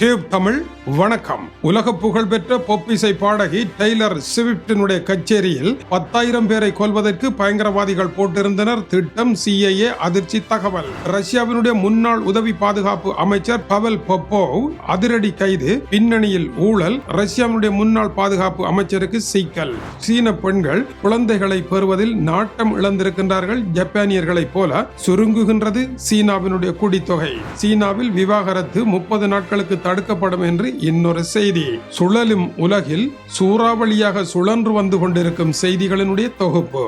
Tube Tamil வணக்கம். உலக புகழ்பெற்ற பொப்பிசை பாடகி டெய்லர் ஸ்விஃப்டினுடைய கச்சேரியில் பத்தாயிரம் பேரை கொல்வதற்கு பயங்கரவாதிகள் போட்டிருந்தனர். திட்டம் சிஐஏ அதிர்ச்சி தகவல். ரஷ்யாவினுடைய முன்னாள் உதவி பாதுகாப்பு அமைச்சர் பவல் பொப்போவ் அதிரடி கைது பின்னணியில் ஊழல் ரஷ்யாவினுடைய முன்னாள் பாதுகாப்பு அமைச்சருக்கு சிக்கல். சீன பெண்கள் குழந்தைகளை பெறுவதில் நாட்டம் இழந்திருக்கின்றார்கள். ஜப்பானியர்களைப் போல சுருங்குகின்றது சீனாவினுடைய குடித்தொகை. சீனாவில் விவாகரத்து முப்பது நாட்களுக்கு தடுக்கப்படும் என்று இன்னொரு செய்தி. சுழலும் உலகில் சூறாவளியாக சுழன்று வந்து கொண்டிருக்கும் செய்திகளினுடைய தொகுப்பு.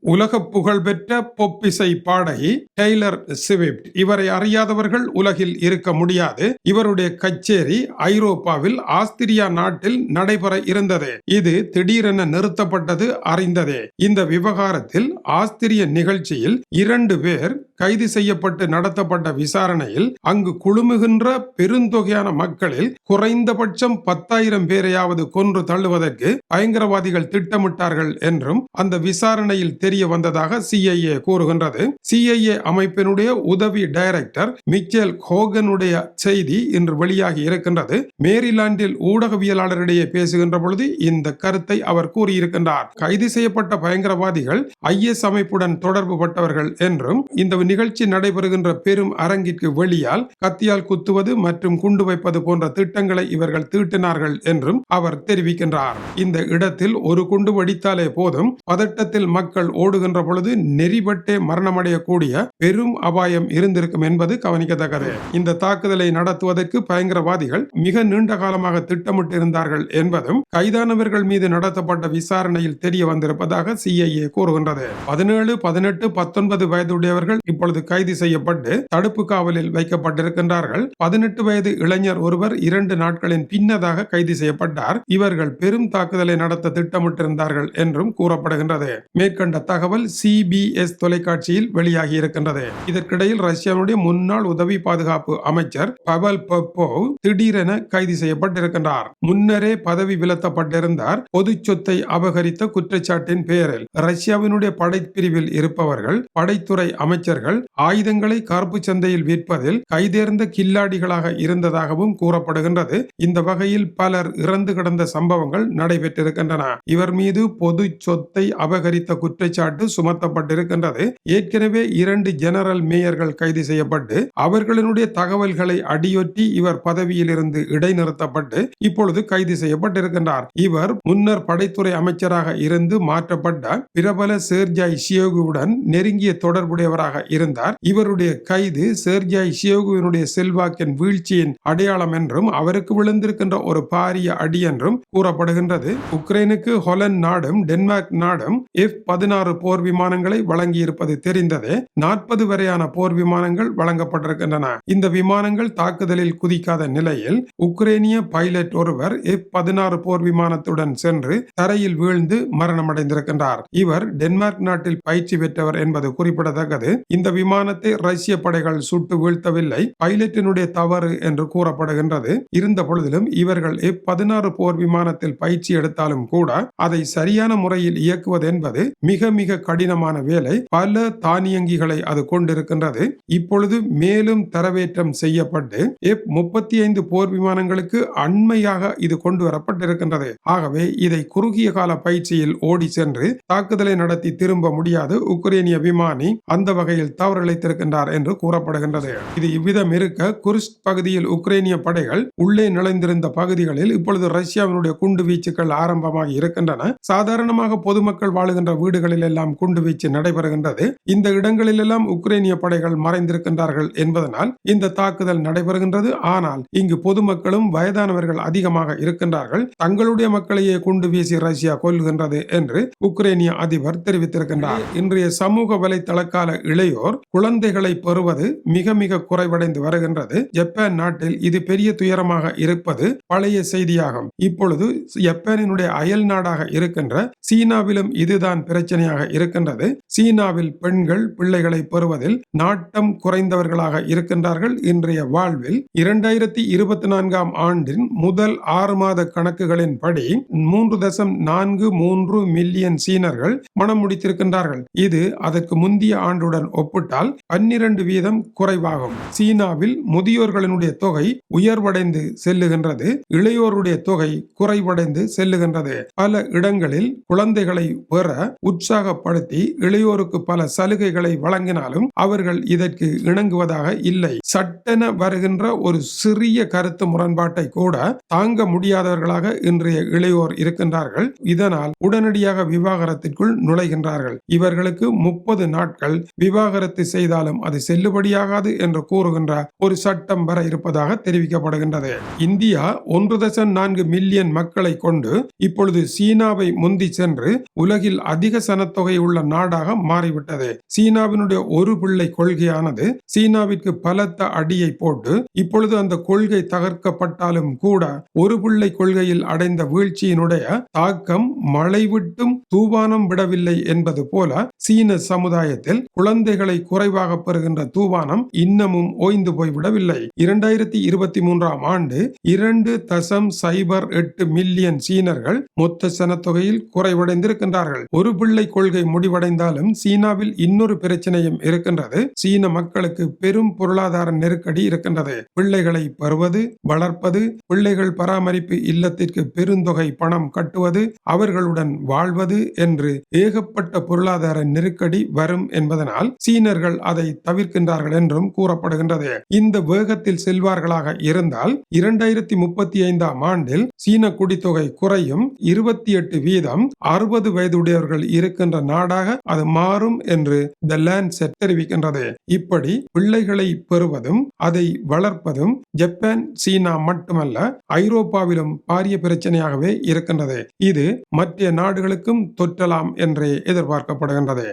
உலக புகழ்பெற்ற பொப்பிசை பாடகி டெய்லர் ஸ்விஃப்ட். இவரை அறியாதவர்கள் உலகில் இருக்க முடியாது. இவருடைய கச்சேரி ஐரோப்பாவில் ஆஸ்திரியா நாட்டில் நடைபெற இருந்தது. இது திடீரென நிறுத்தப்பட்டது அறிந்ததே. இந்த விவகாரத்தில் ஆஸ்திரிய நிகழ்ச்சியில் இரண்டு பேர் கைது செய்யப்பட்டு நடத்தப்பட்ட விசாரணையில் அங்கு குழுமுகின்ற பெருந்தொகையான மக்களில் குறைந்தபட்சம் பத்தாயிரம் பேரையாவது கொன்று தள்ளுவதற்கு பயங்கரவாதிகள் திட்டமிட்டார்கள் என்றும் அந்த விசாரணையில் தெரிய வந்ததாக சிஐஏ கூறுகின்றது. சிஐஏ அமைப்பினுடைய உதவி டைரக்டர் மிச்சேல் ஹோகனுடைய செய்தி இன்று வெளியாகி இருக்கின்றது. மேரிலாண்டில் ஊடகவியலாளரிடையே பேசுகின்ற பொழுது இந்த கருத்தை அவர் கூறியிருக்கின்றார். கைது செய்யப்பட்ட பயங்கரவாதிகள் ஐஎஸ் அமைப்புடன் தொடர்பு பட்டவர்கள் என்றும் இந்த நிகழ்ச்சி நடைபெறுகின்ற பெரும் அரங்கிற்கு வெளியால் கத்தியால் குத்துவது மற்றும் குண்டு வைப்பது போன்ற திட்டங்களை இவர்கள் தீட்டினார்கள் என்றும் அவர் தெரிவிக்கின்றார். இந்த இடத்தில் ஒரு குண்டு வெடித்தாலே போதும். பதட்டத்தில் மக்கள் ஓடுகின்ற பொழுது நெறிபட்டே மரணமடையக்கூடிய பெரும் அபாயம் இருந்திருக்கும் என்பது கவனிக்கத்தக்கது. இந்த தாக்குதலை நடத்துவதற்கு பயங்கரவாதிகள் மிக நீண்ட காலமாக திட்டமிட்டிருந்தார்கள் என்பதும் கைதானவர்கள் மீது நடத்தப்பட்ட விசாரணையில் தெரிய வந்திருப்பதாக சிஐஏ கூறுகின்றது. பதினேழு பதினெட்டு பத்தொன்பது வயதுடையவர்கள் இப்பொழுது கைது செய்யப்பட்டு தடுப்பு காவலில் வைக்கப்பட்டிருக்கின்றார்கள். பதினெட்டு வயது இளைஞர் ஒருவர் இரண்டு நாட்களின் பின்னதாக கைது செய்யப்பட்டார். இவர்கள் பெரும் தாக்குதலை நடத்த திட்டமிட்டிருந்தார்கள் என்றும் கூறப்படுகின்றது. மேற்கண்ட தகவல் சிபிஎஸ் தொலைக்காட்சியில் வெளியாகி இருக்கின்றது. இதற்கிடையில் ரஷ்யாவுடைய முன்னாள் உதவி பாதுகாப்பு அமைச்சர் பவல் பொப்போவ் திடீரென கைது செய்யப்பட்டிருக்கின்றார். முன்னரே பதவி விலத்தப்பட்டிருந்தார். பொது சொத்தை அபகரித்த குற்றச்சாட்டின் பெயரில் ரஷ்யாவினுடைய படைப்பிரிவில் இருப்பவர்கள் படைத்துறை அமைச்சர்கள் ஆயுதங்களை கருப்பு சந்தையில் விற்பதில் கைதேர்ந்த கில்லாடிகளாக இருந்ததாகவும் கூறப்படுகின்றது. இந்த வகையில் பலர் இறந்து கிடந்த சம்பவங்கள் நடைபெற்றிருக்கின்றன. இவர் மீது பொது சொத்தை அபகரித்த குற்றச்சாட்டு சுமத்தப்பட்டிருக்கின்றது. ஏற்கனவே இரண்டு ஜெனரல் மேயர்கள் கைது செய்யப்பட்டு அவர்களினுடைய தகவல்களை அடியொற்றி இவர் பதவியில் இருந்து இடைநிறுத்தப்பட்டு இப்பொழுது கைது செய்யப்பட்டிருக்கின்றார். இவர் முன்னர் படைத்துறை அமைச்சராக இருந்து மாற்றப்பட்ட பிரபல சேர்ஜாய் ஷியோகுவுடன் நெருங்கிய தொடர்புடையவராக இருந்தார். இவருடைய கைது சேர்ஜாய் ஷியோகுவினுடைய செல்வாக்கின் வீழ்ச்சியின் அடையாளம் என்றும் அவருக்கு விழுந்திருக்கின்ற ஒரு பாரிய அடி என்றும் கூறப்படுகின்றது. உக்ரைனுக்கு ஹொலன் நாடும் டென்மார்க் நாடும் எஃப் பதினாறு போர் விமானங்களை வழங்கியிருப்பது தெரிந்ததே நாற்பது வரையான போர் விமானங்கள் வழங்கப்பட்டிருக்கின்றன. இந்த விமானங்கள் தாக்குதலில் குதிக்காத நிலையில் உக்ரைனிய பைலட் ஒருவர் எஃப் பதினாறு போர் விமானத்துடன் சென்று தரையில் வீழ்ந்து மரணமடைந்திருக்கின்றார். இவர் டென்மார்க் நாட்டில் பயிற்சி பெற்றவர் என்பது குறிப்பிடத்தக்கது. இந்த விமானத்தை ரஷ்ய படைகள் சுட்டு வீழ்த்தவில்லை. பைலட்டினுடைய தவறு என்று கூறப்படுகின்றது. இருந்த பொழுதிலும் இவர்கள் எஃப் பதினாறு போர் விமானத்தில் பயிற்சி எடுத்தாலும் கூட அதை சரியான முறையில் இயக்குவது என்பது மிக மிக கடினமான வேலை. பல தானியங்கிகளை அது கொண்டிருக்கின்றது. இப்பொழுது மேலும் தரவேற்றம் செய்யப்பட்டு எப் முப்பத்தி ஐந்து போர் விமானங்களுக்கு அண்மையாக இது கொண்டு வரப்பட்டிருக்கின்றது. ஆகவே இதை குறுகிய கால பயிற்சியில் ஓடி சென்று தாக்குதலை நடத்தி திரும்ப முடியாது. உக்ரைனிய விமானி அந்த வகையில் தவறிழைத்திருக்கின்றார் என்று கூறப்படுகின்றது. இது இவ்விதம் இருக்க குர்ஸ்க் பகுதியில் உக்ரைனிய படைகள் உள்ளே நுழைந்திருந்த பகுதிகளில் இப்பொழுது ரஷ்யாவினுடைய குண்டு வீச்சுகள் ஆரம்பமாகி இருக்கின்றன. சாதாரணமாக பொதுமக்கள் வாழுகின்ற வீடுகளில் எல்லாம் குண்டு வீச்சு நடைபெறுகின்றது. இந்த இடங்களிலெல்லாம் உக்ரைனிய படைகள் மறைந்திருக்கின்றார்கள் என்பதனால் இந்த தாக்குதல் நடைபெறுகின்றது. ஆனால் இங்கு பொதுமக்களும் வயதானவர்கள் அதிகமாக இருக்கின்றார்கள். தங்களுடைய மக்களையே குண்டு வீசி ரஷ்யா கொள்கின்றது என்று உக்ரைனிய அதிபர் தெரிவித்திருக்கின்றார். இன்றைய சமூக வலைத்தளக்கால இளையோர் குழந்தைகளை பெறுவது மிக மிக குறைவடைந்து வருகின்றது. ஜப்பான் நாட்டில் இது பெரிய துயரமாக இருப்பது பழைய செய்தியாகும். இப்பொழுது ஜப்பானினுடைய அயல் நாடாக இருக்கின்ற சீனாவிலும் இதுதான் பிரச்சனையாக இருக்கின்றது. சீனாவில் பெண்கள் பிள்ளைகளை பெறுவதில் நாட்டம் குறைந்தவர்களாக இருக்கின்றார்கள். இன்றைய வாழ்வில் இரண்டாயிரத்தி இருபத்தி நான்காம் ஆண்டின் முதல் ஆறு மாத கணக்குகளின் படி மூன்று தசம் நான்கு மூன்று மில்லியன் சீனர்கள் மனம் முடித்திருக்கின்றார்கள். இது அதற்கு முந்தைய ஆண்டுடன் ஒப்பிட்டால் பன்னிரண்டு வீதம் குறைவாகும். சீனாவில் முதியோர்களினுடைய தொகை உயர்வடைந்து செல்லுகின்றது. இளையோருடைய தொகை குறைவடைந்து செல்லுகின்றது. பல இடங்களில் குழந்தைகளை பெற உற்சாகப்படுத்தி இளையோருக்கு பல சலுகைகளை வழங்கினாலும் அவர்கள் இதற்கு இணங்குவதாக இல்லை. சட்டென வருகின்ற ஒரு சிறிய கருத்து முரண்பாட்டை கூட தாங்க முடியாதவர்களாக இன்றைய இளையோர் இருக்கின்றார்கள். இதனால் உடனடியாக விவாகரத்திற்குள் நுழைகின்றார்கள். இவர்களுக்கு முப்பது நாட்கள் விவாக விவாகரத்து செய்தாலும் அது செல்லுபடியாகாது என்று கூறுகின்ற ஒரு சட்டம் வர இருப்பதாக தெரிவிக்கப்படுகின்றது. இந்தியா ஒன்று தசம் நான்கு மில்லியன் மக்களை கொண்டு இப்பொழுது சீனாவை முந்தி சென்று உலகில் அதிக சனத்தொகை உள்ள நாடாக மாறிவிட்டது. சீனாவினுடைய ஒரு பிள்ளை கொள்கையானது சீனாவிற்கு பலத்த அடியை போட்டு இப்பொழுது அந்த கொள்கை தகர்க்கப்பட்டாலும் கூட ஒரு பிள்ளை கொள்கையில் அடைந்த வீழ்ச்சியினுடைய தாக்கம் மழை விட்டும் தூவானம் விடவில்லை என்பது போல சீன சமுதாயத்தில் குழந்தைகள் குறைவாக பெறுகின்ற தூவானம் இன்னமும் ஓய்ந்து போய்விடவில்லை. இரண்டாயிரத்தி இருபத்தி மூன்றாம் ஆண்டு இரண்டு தசம் சைபர் எட்டு மில்லியன் சீனர்கள் மொத்த சனத்தொகையில் குறைவடைந்திருக்கின்றார்கள். ஒரு பிள்ளை கொள்கை முடிவடைந்தாலும் சீனாவில் இன்னொரு பிரச்சனையும் இருக்கின்றது. சீன மக்களுக்கு பெரும் பொருளாதார நெருக்கடி இருக்கின்றது. பிள்ளைகளை பெறுவது வளர்ப்பது பிள்ளைகள் பராமரிப்பு இல்லத்திற்கு பெருந்தொகை பணம் கட்டுவது அவர்களுடன் வாழ்வது என்று ஏகப்பட்ட பொருளாதார நெருக்கடி வரும் என்பதனால் சீன சீனர்கள் அதை தவிர்க்கின்றார்கள் என்றும் கூறப்படுகின்றது. இந்த வேகத்தில் செல்வார்களாக இருந்தால் இரண்டாயிரத்தி முப்பத்தி ஐந்தாம் ஆண்டில் சீன குடித்தொகை குறையும். இருபத்தி எட்டு வீதம் அறுபது வயதுடையவர்கள் இருக்கின்ற நாடாக அது மாறும் என்று த லேண்ட்செட் தெரிவிக்கின்றது. இப்படி பிள்ளைகளை பெறுவதும் அதை வளர்ப்பதும் ஜப்பான் சீனா மட்டுமல்ல ஐரோப்பாவிலும் பாரிய பிரச்சனையாகவே இருக்கின்றது. இது மற்ற நாடுகளுக்கும் தொற்றலாம் என்றே எதிர்பார்க்கப்படுகின்றது.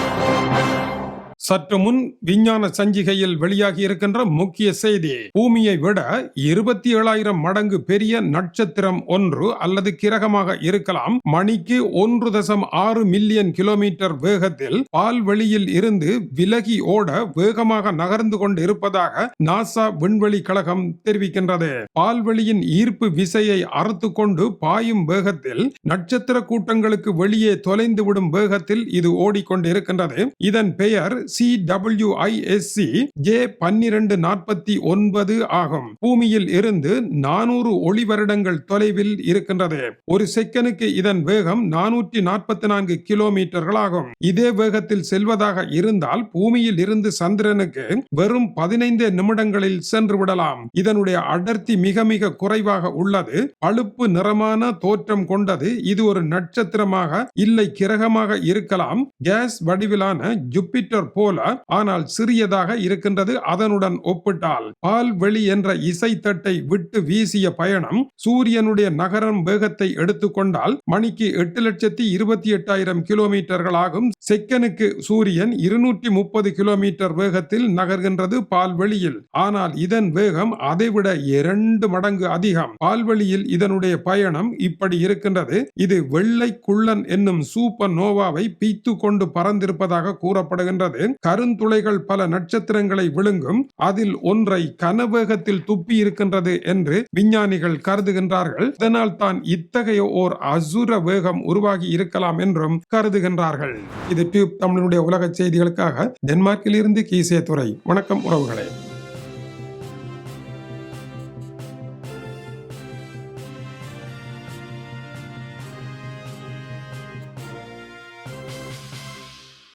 Thank you. சற்று முன் விஞ்ஞான சஞ்சிகையில் வெளியாகி இருக்கின்ற முக்கிய செய்தி. பூமியை விட இருபத்தி ஏழாயிரம் மடங்கு பெரிய நட்சத்திரம் ஒன்று அல்லது கிரகமாக இருக்கலாம். மணிக்கு ஒன்று தசம் ஆறு மில்லியன் கிலோமீட்டர் வேகத்தில் பால்வெளியில் இருந்து விலகி ஓட வேகமாக நகர்ந்து கொண்டு இருப்பதாக நாசா விண்வெளி கழகம் தெரிவிக்கின்றது. பால்வெளியின் ஈர்ப்பு விசையை அறுத்து கொண்டு பாயும் வேகத்தில் நட்சத்திர கூட்டங்களுக்கு வெளியே தொலைந்து விடும் வேகத்தில் இது ஓடிக்கொண்டிருக்கின்றது. இதன் பெயர் சி ஜே பன்னிரண்டு நாற்பத்தி ஒன்பது ஆகும். பூமியில் இருந்து நானூறு ஒளி வருடங்கள் தொலைவில் இருக்கின்றது. ஒரு செகனுக்கு இதன் வேகம் நானூற்றி நாற்பத்தி நான்கு கிலோமீட்டர்கள் ஆகும் இதே வேகத்தில் செல்வதாக இருந்தால் பூமியில் இருந்து சந்திரனுக்கு வெறும் பதினைந்து நிமிடங்களில் சென்று விடலாம். இதனுடைய அடர்த்தி மிக மிக குறைவாக உள்ளது. பழுப்பு நிறமான தோற்றம் கொண்டது. இது ஒரு நட்சத்திரமாக இல்லை கிரகமாக இருக்கலாம். கேஸ் வடிவிலான ஜூபிட்டர் போல ஆனால் சிறியதாக இருக்கின்றது அதனுடன் ஒப்பிட்டால். பால்வெளி என்ற இசைத்தட்டை விட்டு வீசிய பயணம் சூரியனுடைய நகரம் வேகத்தை எடுத்துக்கொண்டால் மணிக்கு எட்டு லட்சத்தி இருபத்தி எட்டாயிரம் கிலோமீட்டர்கள் ஆகும். செக்கனுக்கு சூரியன் இருநூற்றி முப்பது கிலோமீட்டர் வேகத்தில் நகர்கின்றது பால்வெளியில் ஆனால் இதன் வேகம் அதைவிட இரண்டு மடங்கு அதிகம். பால்வெளியில் இதனுடைய பயணம் இப்படி இருக்கின்றது. இது வெள்ளை குள்ளன் என்னும் சூப்பர் நோவாவை பீத்து கொண்டு பறந்திருப்பதாக கூறப்படுகின்றது. கருந்துளைகள் பல நட்சத்திரங்களை விழுங்கும். அதில் ஒன்றை கனவேகத்தில் துப்பி இருக்கின்றது என்று விஞ்ஞானிகள் கருதுகின்றார்கள். இதனால் தான் இத்தகைய ஓர் அசுர வேகம் உருவாகி இருக்கலாம் என்றும் கருதுகின்றார்கள். இது டியூப் தமிழனுடைய உலக செய்திகளுக்காக டென்மார்க்கில் இருந்து கீசே துறை வணக்கம் உறவுகளே.